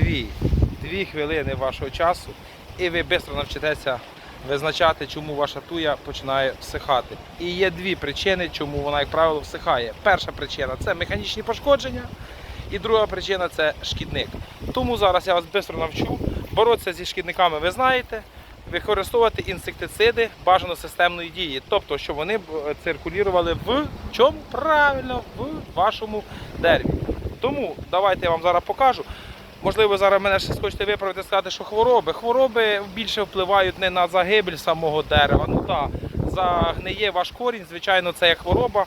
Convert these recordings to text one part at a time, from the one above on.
дві, дві хвилини вашого часу, і ви швидко навчитеся визначати, чому ваша туя починає всихати. І є дві причини, чому вона, як правило, всихає. Перша причина це механічні пошкодження, і друга причина це шкідник. Тому зараз я вас швидко навчу. Боротися зі шкідниками ви знаєте, використовувати інсектициди бажано системної дії. Тобто, щоб вони е, циркулювали в чому? Правильно, в вашому дереві. Тому давайте я вам зараз покажу. Можливо, зараз мене ще хочете виправити сказати, що хвороби. Хвороби більше впливають не на загибель самого дерева. Ну так, загниє ваш корінь, звичайно, це як хвороба,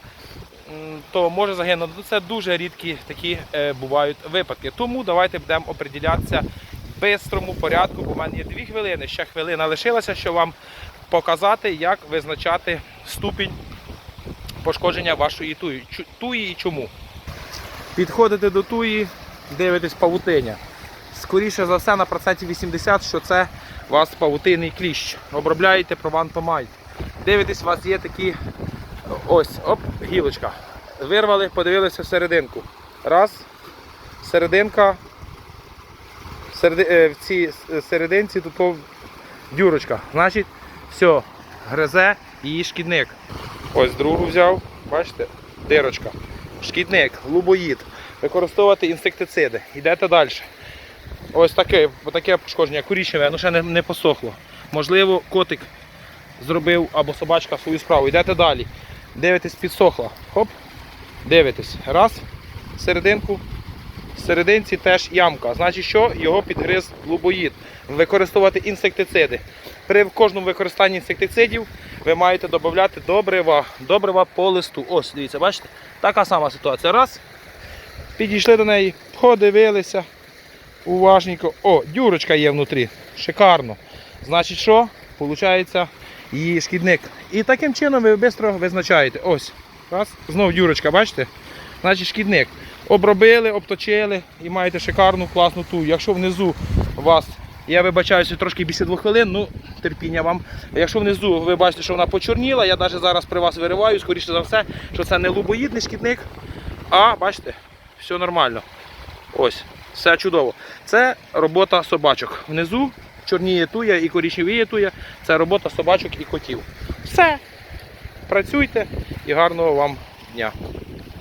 то може загинути. Ну, Це дуже рідкі такі е, бувають випадки. Тому давайте будемо оприділятися в бистрому порядку, бо в мене є дві хвилини, ще хвилина лишилася, щоб вам показати, як визначати ступінь пошкодження вашої туї. Туї і чому. Підходите до туї, дивитесь павутиння. Скоріше за все, на проценті 80, що це у вас павутинний кліщ. Обробляєте провантомайт. Дивитесь, у вас є такі ось, оп, гілочка. Вирвали, подивилися всерединку. Раз, серединка. Середи, е, в цій серединці тут дюрочка. Значить, все, гризе її шкідник. Ось другу взяв, бачите, дирочка. Шкідник, лубоїд. Використовувати інсектициди. Йдете далі. Ось таке, таке пошкодження, корічневе, ну ще не, не посохло. Можливо, котик зробив або собачка свою справу. Йдете далі. Дивитесь, підсохла. Хоп. Дивитесь. Раз. Серединку. В серединці теж ямка. Значить, що його підгриз лубоїд. Використовувати інсектициди. При кожному використанні інсектицидів ви маєте додати добрива, добрива по листу. Ось, дивіться, бачите? Така сама ситуація. Раз. Підійшли до неї, подивилися. Уважненько. О, дюрочка є внутрі. Шикарно. Значить, що? Получається її шкідник. І таким чином ви швидко визначаєте. Ось. Раз. Знов дюрочка, бачите? Значить шкідник. Обробили, обточили і маєте шикарну, класну ту. Якщо внизу у вас, я вибачаюся, трошки більше двох хвилин, ну терпіння вам. Якщо внизу ви бачите, що вона почорніла, я навіть зараз при вас вириваю, скоріше за все, що це не лубоїдний шкідник, а бачите, все нормально. Ось, все чудово. Це робота собачок. Внизу чорніє туя і корічневіє туя. Це робота собачок і котів. Все. Працюйте і гарного вам дня.